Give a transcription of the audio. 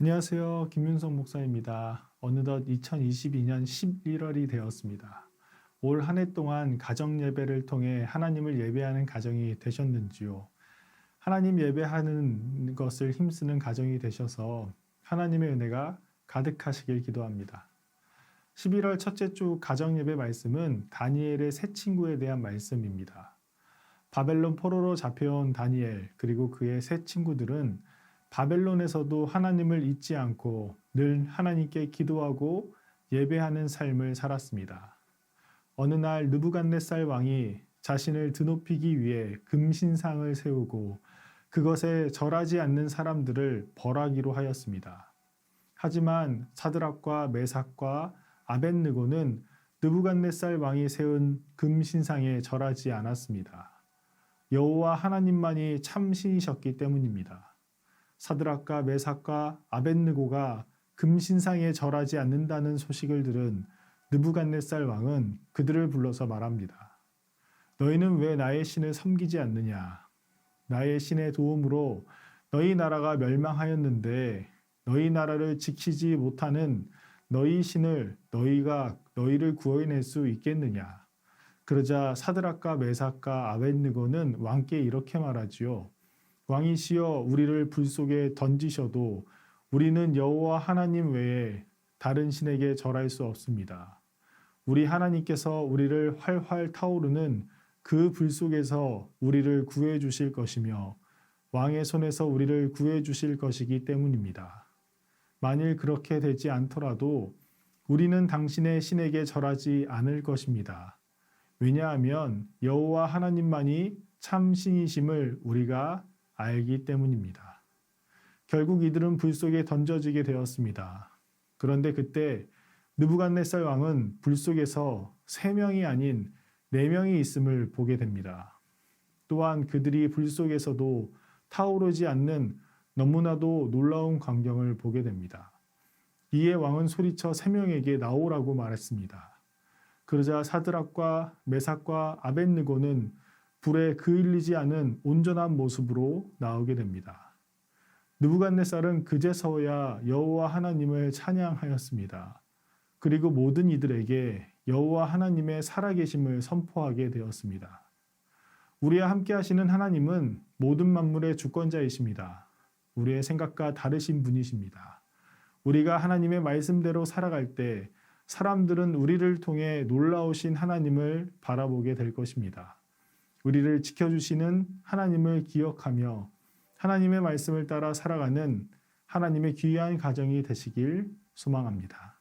안녕하세요. 김윤성 목사입니다. 어느덧 2022년 11월이 되었습니다. 올 한 해 동안 가정 예배를 통해 하나님을 예배하는 가정이 되셨는지요? 하나님 예배하는 것을 힘쓰는 가정이 되셔서 하나님의 은혜가 가득하시길 기도합니다. 11월 첫째 주 가정 예배 말씀은 다니엘의 새 친구에 대한 말씀입니다. 바벨론 포로로 잡혀온 다니엘 그리고 그의 새 친구들은 바벨론에서도 하나님을 잊지 않고 늘 하나님께 기도하고 예배하는 삶을 살았습니다. 어느 날 느부갓네살 왕이 자신을 드높이기 위해 금신상을 세우고 그것에 절하지 않는 사람들을 벌하기로 하였습니다. 하지만 사드락과 메삭과 아벤느고는 느부갓네살 왕이 세운 금신상에 절하지 않았습니다. 여호와 하나님만이 참 신이셨기 때문입니다. 사드락과 메삭과 아벤느고가 금신상에 절하지 않는다는 소식을 들은 느부갓네살 왕은 그들을 불러서 말합니다. 너희는 왜 나의 신을 섬기지 않느냐? 나의 신의 도움으로 너희 나라가 멸망하였는데 너희 나라를 지키지 못하는 너희 신을 너희가 너희를 구원해낼 수 있겠느냐? 그러자 사드락과 메삭과 아벤느고는 왕께 이렇게 말하지요. 왕이시여 우리를 불 속에 던지셔도 우리는 여호와 하나님 외에 다른 신에게 절할 수 없습니다. 우리 하나님께서 우리를 활활 타오르는 그 불 속에서 우리를 구해 주실 것이며 왕의 손에서 우리를 구해 주실 것이기 때문입니다. 만일 그렇게 되지 않더라도 우리는 당신의 신에게 절하지 않을 것입니다. 왜냐하면 여호와 하나님만이 참 신이심을 우리가 알기 때문입니다. 결국 이들은 불 속에 던져지게 되었습니다. 그런데 그때 느부갓네살 왕은 불 속에서 세 명이 아닌 네 명이 있음을 보게 됩니다. 또한 그들이 불 속에서도 타오르지 않는 너무나도 놀라운 광경을 보게 됩니다. 이에 왕은 소리쳐 세 명에게 나오라고 말했습니다. 그러자 사드락과 메삭과 아벤느고는 불에 그을리지 않은 온전한 모습으로 나오게 됩니다. 느부갓네살은 그제서야 여호와 하나님을 찬양하였습니다. 그리고 모든 이들에게 여호와 하나님의 살아계심을 선포하게 되었습니다. 우리와 함께 하시는 하나님은 모든 만물의 주권자이십니다. 우리의 생각과 다르신 분이십니다. 우리가 하나님의 말씀대로 살아갈 때 사람들은 우리를 통해 놀라우신 하나님을 바라보게 될 것입니다. 우리를 지켜주시는 하나님을 기억하며 하나님의 말씀을 따라 살아가는 하나님의 귀한 가정이 되시길 소망합니다.